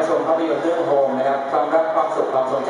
มาชมภาพยนตร์เรื่องโฮมนะครับความรักความสุขความสนใจ